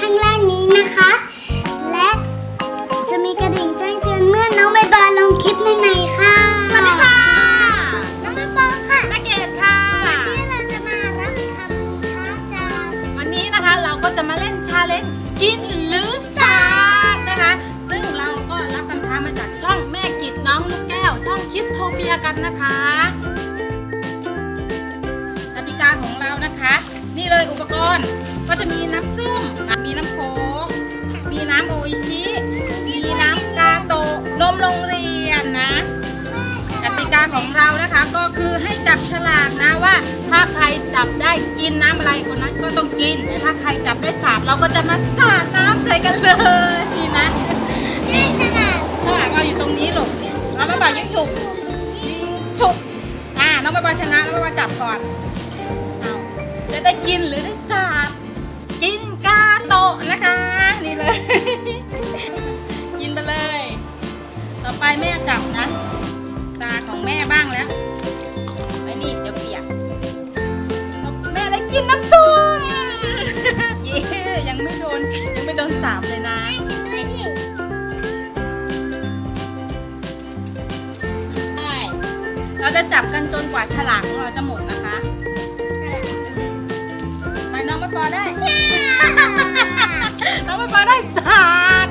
ข้างแรกนี้นะคะ และจะมีกระดิ่งแจ้งเตือนเมื่อน้องใบบอลลงคลิปใหม่ๆค่ะ สวัสดีค่ะ น้องใบบอลค่ะนักเกตค่ะ วันนี้เราจะมารับคำท้าจานวันนี้นะคะเราก็จะมาเล่นชาเลนจ์กินหรือสาดนะคะ ซึ่งเราก็รับคำท้ามาจากช่องแม่กิดน้องลูกแก้ว ช่องคิสโทเปียกันนะคะกติกาของเรานะคะ ก็จะมีน้ำส้มอะมีน้ำโค้กมีน้ำโออิชิมีน้ำกาโตะนมโรงเรียนนะกติกาของเรานะคะก็คือให้จับฉลากนะว่า ถ้าใครจับได้กินน้ำอะไรคนนั้นก็ต้องกิน แต่ถ้าใครจับได้สาดเราก็จะมาสาดน้ำใส่กันเลยนี่นะแม่ฉลาดฉลากเราอยู่ตรงนี้หลบเนี่ยเราไม่บอกยิงฉุกยิงฉุกอ่าน้องใบบอลชนะน้องใบบอลจับก่อนเอา จะได้กินหรือได้สาดกินกาโตะนะคะ นี่เลย กินไปเลย ต่อไปแม่จับนะ ตาของแม่บ้างแล้วไอ้นี่เดี๋ยวเปียกแม่ได้กินน้ำส้มเย้ยังไม่โดนยังไม่โดนสามเลยนะแม่กินด้วยดิใช่เราจะจับกันจนกว่าฉลากของเราจะหมดนะ ปน้องไม่ปอได้น้องไม่ปอได้สาด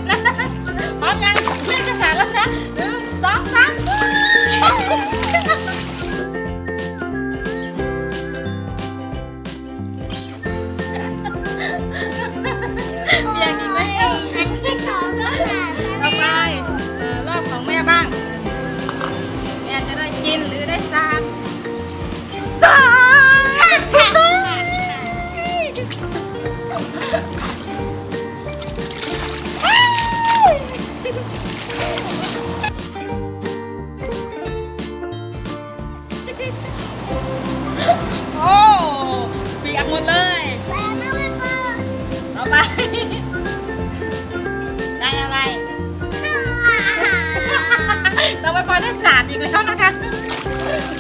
โอ้เปียกหมดเลย แต่แม่ไม่เปิดต่อไป ได้อะไร เราไปพอได้สาดอีกแล้วนะคะ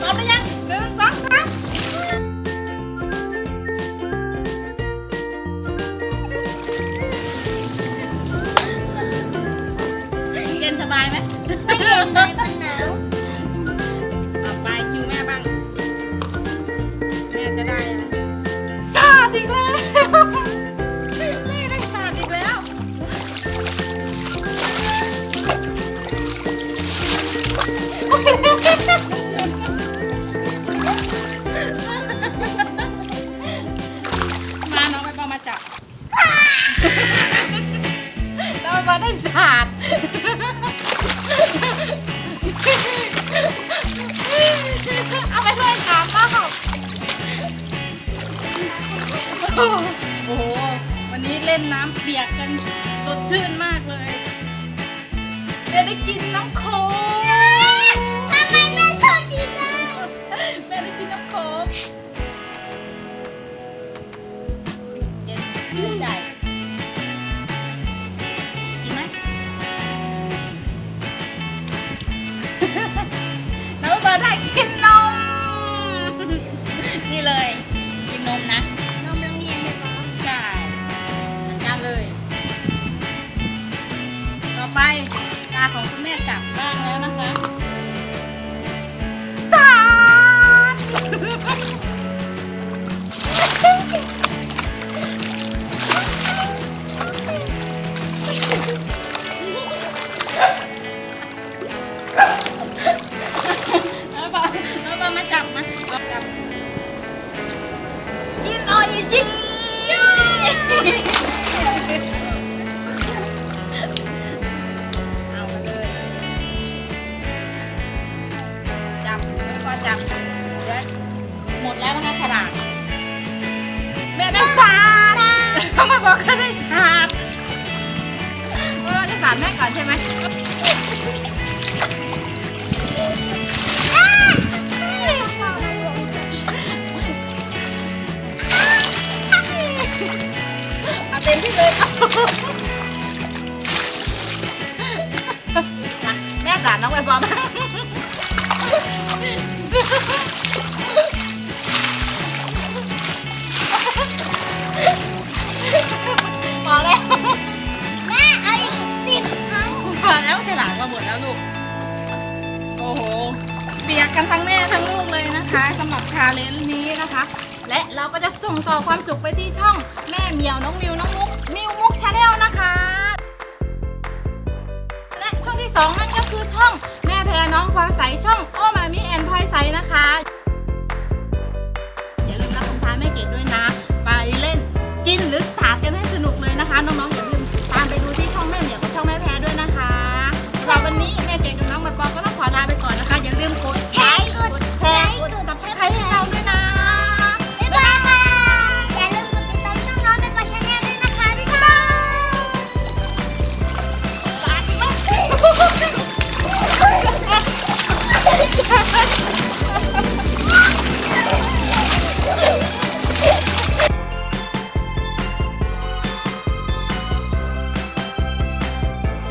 พร้อมหรือยังหนึ่งสองสามเย็นสบายไหม ไม่เย็นเลย สาดอีกแล้ว นนี้เล่นน้ำเปียกกันสดชื่นมากเลยได้ได้กินน้ำโค้กทำไมแม่ชอบดีจังแม่ได้กินน้ำโค้กเย็นชื่นใจกินไหมแล้วเบอร์ได้กิน ต็มที่เลยมาแม่สาดน้องไปบอมพอแล้วแม่เอาอีกสิบครั้งพอแล้วฉลากมาหมดแล้วลูก โอ้โห เปียกกันทั้งแม่ทั้งลูกเลยนะคะสำหรับชาเลนจ์นี้นะคะ และเราก็จะส่งต่อความสุขไปที่ช่องแม่เหมียวน้องมิวน้องมุกมิวมุกชาแนลนะคะ และช่องที่ 2 นั่นก็คือช่องแม่แพรน้องฟ้าใสช่องโอมามิแอนพายใสนะคะอย่าลืมรับคำท้าแม่เกดด้วยนะ